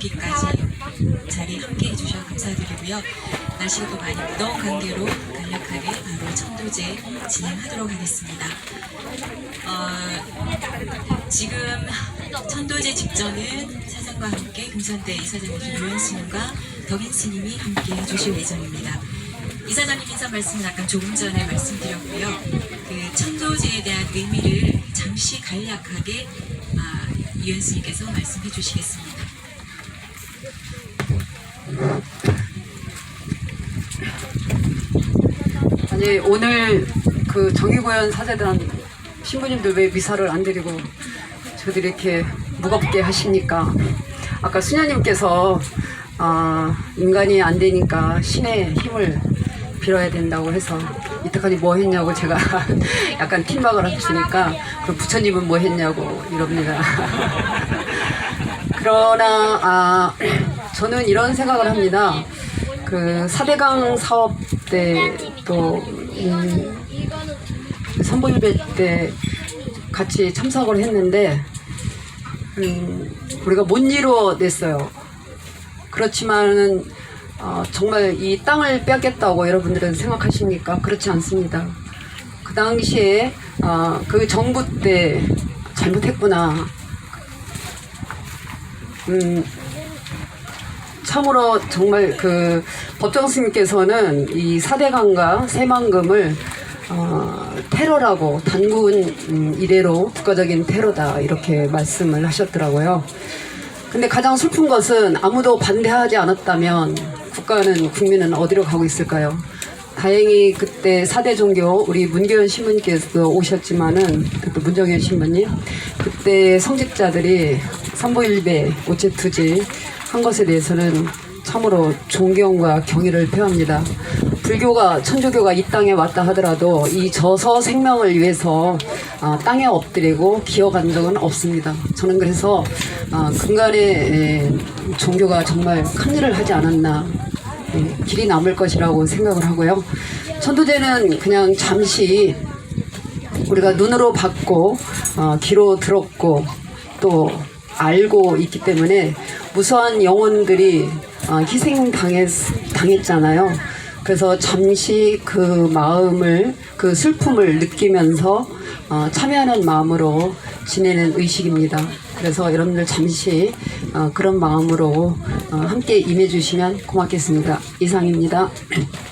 여기까지 자리에 함께 해주셔서 감사드리고요. 날씨가 또 많이 무더운 관계로 간략하게 바로 천도제 진행하도록 하겠습니다. 어, 지금 천도제 직전은 사장과 함께 금산대 이사장님 유현 스님과 덕인 스님이 함께 해주실 예정입니다. 이사장님 인사 말씀은 아까 조금 전에 말씀드렸고요. 그 천도제에 대한 의미를 잠시 간략하게 아, 유현 스님께서 말씀해 주시겠습니다. 아니 오늘 그 정의고현 사제단 신부님들 왜 미사를 안 드리고 저들이 이렇게 무겁게 하시니까 아까 수녀님께서 아, 인간이 안 되니까 신의 힘을 빌어야 된다고 해서 이때까지 뭐 했냐고 제가 약간 팀박을 하시니까 그럼 부처님은 뭐 했냐고 이럽니다. 그러나 아, 저는 이런 생각을 합니다. 그 사대강 사업 때또 음, 선보일배 때 같이 참석을 했는데 음, 우리가 못 이루어냈어요. 그렇지만은 어, 정말 이 땅을 뺏겠다고 여러분들은 생각하십니까? 그렇지 않습니다. 그 당시에 어, 그 정부 때 잘못했구나. 음, 참으로 정말 그 법정 스님께서는 이 사대강과 새만금을 어, 테러라고 단군 음, 이래로 국가적인 테러다 이렇게 말씀을 하셨더라고요. 근데 가장 슬픈 것은 아무도 반대하지 않았다면 국가는 국민은 어디로 가고 있을까요? 다행히 그때 사대 종교 우리 문교현 신부님께서 오셨지만은 또 문정현 신부님 그때 성직자들이 삼보일배 오체투지 한 것에 대해서는 참으로 존경과 경의를 표합니다. 불교가 천주교가 이 땅에 왔다 하더라도 이 저서 생명을 위해서 아, 땅에 엎드리고 기어간 적은 없습니다. 저는 그래서 아, 근간에 에, 종교가 정말 큰 일을 하지 않았나 예, 길이 남을 것이라고 생각을 하고요. 천도제는 그냥 잠시 우리가 눈으로 봤고 어, 귀로 들었고 또 알고 있기 때문에 무수한 영혼들이 어, 희생 당했잖아요. 그래서 잠시 그 마음을 그 슬픔을 느끼면서 어, 참여하는 마음으로 지내는 의식입니다. 그래서 여러분들 잠시 어, 그런 마음으로 어, 함께 임해주시면 고맙겠습니다. 이상입니다.